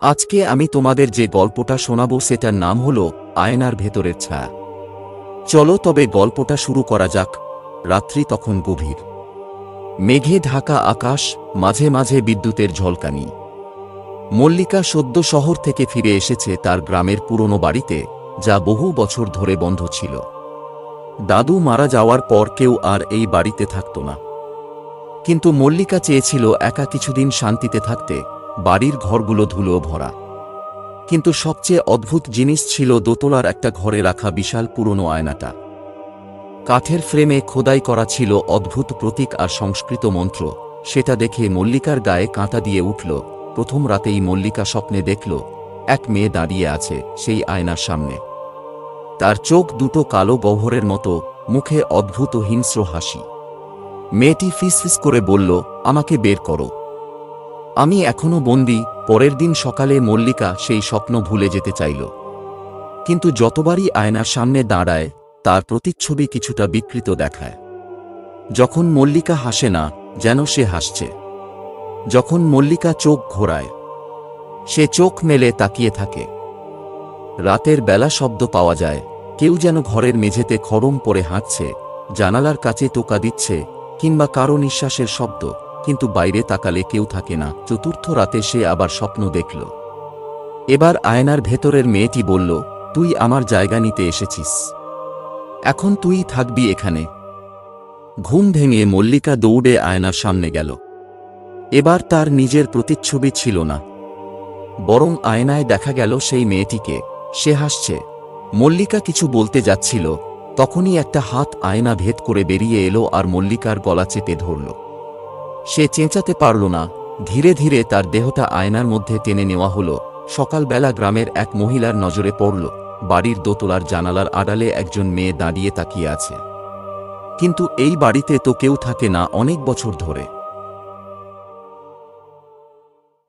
আজকে আমি তোমাদের যে গল্পটা শোনাবো সেটার নাম হলো আয়নার ভেতরের ছায়া। চলো তবে গল্পটা শুরু করা যাক। রাত্রি তখন গভীর। মেঘে ঢাকা আকাশ, মাঝে মাঝে বিদ্যুতের ঝলকানি। মল্লিকা সদ্য শহর থেকে ফিরে এসেছে তার গ্রামের পুরনো বাড়িতে, যা বহু বছর ধরে বন্ধ ছিল। দাদু মারা যাওয়ার পর কেউ আর এই বাড়িতে থাকত না। কিন্তু মল্লিকা চেয়েছিল একা কিছুদিন শান্তিতে থাকতে। বাড়ির ঘরগুলো ধুলো ভরা। কিন্তু সবচেয়ে অদ্ভুত জিনিস ছিল দোতলার একটা ঘরে রাখা বিশাল পুরনো আয়নাটা। কাঠের ফ্রেমে খোদাই করা ছিল অদ্ভুত প্রতীক আর সংস্কৃত মন্ত্র। সেটা দেখে মল্লিকার গায়ে কাঁটা দিয়ে উঠল। প্রথম রাতেই মল্লিকা স্বপ্নে দেখল, এক মেয়ে দাঁড়িয়ে আছে সেই আয়নার সামনে। তার চোখ দুটো কালো গহ্বরের মতো, মুখে অদ্ভুত হিংস্র হাসি। মেয়েটি ফিসফিস করে বলল, আমাকে বের করো। আমি এখনও বন্দি, পরের দিন সকালে মল্লিকা সেই স্বপ্ন ভুলে যেতে চাইল। কিন্তু যতবারই আয়নার সামনে দাঁড়ায়, তার প্রতিচ্ছবি কিছুটা বিকৃত দেখায়। যখন মল্লিকা হাসে না, যেন সে হাসছে। যখন মল্লিকা চোখ ঘোরায়, সে চোখ মেলে তাকিয়ে থাকে। রাতের বেলা শব্দ পাওয়া যায়, কেউ যেন ঘরের মেঝেতে খড়ম পরে হাঁটছে, জানালার কাছে টোকা দিচ্ছে, কিংবা কারও নিঃশ্বাসের শব্দ। কিন্তু বাইরে তাকালে কেউ থাকে না। চতুর্থ রাতে সে আবার স্বপ্ন দেখল। এবার আয়নার ভেতরের মেয়েটি বলল, তুই আমার জায়গা নিতে এসেছিস। এখন তুই থাকবি এখানে। ঘুম ভেঙে মল্লিকা দৌড়ে আয়নার সামনে গেল। এবার তার নিজের প্রতিচ্ছবি ছিল না। বরং আয়নায় দেখা গেল সেই মেয়েটিকে। সে হাসছে। মল্লিকা কিছু বলতে যাচ্ছিল। তখনই একটা হাত আয়না ভেদ করে বেরিয়ে এলো আর মল্লিকার গলা চেপে ধরল। সে চেঁচাতে পারল না। ধীরে ধীরে তার দেহটা আয়নার মধ্যে টেনে নেওয়া হলো। সকালবেলা গ্রামের এক মহিলার নজরে পড়ল, বাড়ির দোতলার জানালার আড়ালে একজন মেয়ে দাঁড়িয়ে তাকিয়ে আছে। কিন্তু এই বাড়িতে তো কেউ থাকে না অনেক বছর ধরে।